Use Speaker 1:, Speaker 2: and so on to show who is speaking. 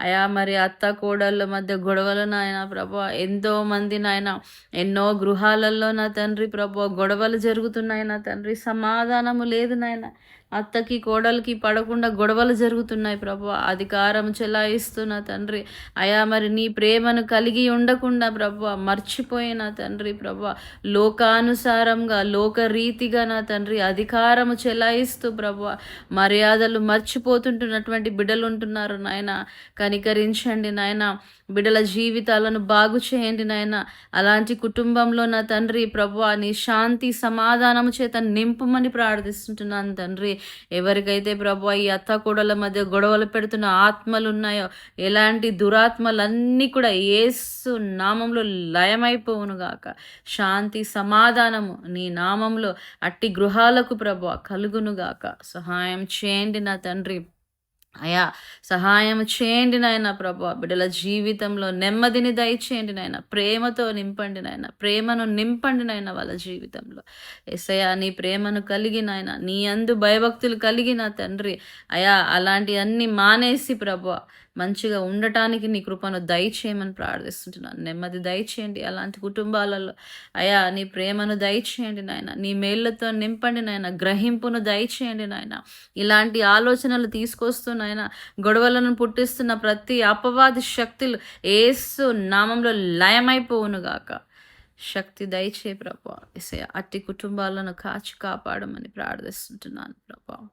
Speaker 1: అయా మరి అత్త కోడళ్ళ మధ్య గొడవలు నాయన ప్రభా. ఎంతో మంది నాయన ఎన్నో గృహాలలో నా తండ్రి ప్రభా గొడవలు జరుగుతున్నాయి నా తండ్రి. సమాధానము లేదు నాయన. అత్తకి కోడలికి పడకుండా గొడవలు జరుగుతున్నాయి ప్రభు. అధికారం చెలాయిస్తున్న తండ్రి. అయా మరి నీ ప్రేమను కలిగి ఉండకుండా ప్రభు మర్చిపోయిన తండ్రి ప్రభు. లోకానుసారంగా లోకరీతిగా నా తండ్రి అధికారము చెలాయిస్తూ ప్రభు మర్యాదలు మర్చిపోతుంటున్నటువంటి బిడ్డలు ఉంటున్నారు నాయన. కనికరించండి నాయన. బిడ్డల జీవితాలను బాగు చేయండి నాయన. అలాంటి కుటుంబంలో నా తండ్రి ప్రభు నీ శాంతి సమాధానము చేత నింపుమని ప్రార్థిస్తుంటున్నాను తండ్రి. ఎవరికైతే ప్రభు ఈ అత్తకూడల మధ్య గొడవలు పెడుతున్న ఆత్మలు ఉన్నాయో ఎలాంటి దురాత్మలన్నీ కూడా ఏసు నామంలో లయమైపోవును గాక. శాంతి సమాధానము నీ నామంలో అట్టి గృహాలకు ప్రభు కలుగును గాక. సహాయం చేయండి నా తండ్రి. అయా సహాయం చేయండి నాయన ప్రభా. బిడ్డల జీవితంలో నెమ్మదిని దయచేయండి నాయన. ప్రేమతో నింపండి నాయన. ప్రేమను నింపండి నాయన వాళ్ళ జీవితంలో. ఎసయా నీ ప్రేమను కలిగి నాయన నీ అందు భయభక్తులు కలిగిన తండ్రి. అయా అలాంటి అన్ని మానేసి ప్రభా మంచిగా ఉండటానికి నీ కృపను దయచేయమని ప్రార్థిస్తుంటున్నాను. నెమ్మది దయచేయండి. అలాంటి కుటుంబాలలో అయా నీ ప్రేమను దయచేయండి నాయన. నీ మేళ్ళతో నింపండి నాయన. గ్రహింపును దయచేయండి నాయన. ఇలాంటి ఆలోచనలు తీసుకొస్తున్నాయన గొడవలను పుట్టిస్తున్న ప్రతి అపవాది శక్తులు ఏసు నామంలో లయమైపోవును గాక. శక్తి దయచే ప్రభా. అట్టి కుటుంబాలను కాచి కాపాడమని ప్రార్థిస్తుంటున్నాను ప్రభా.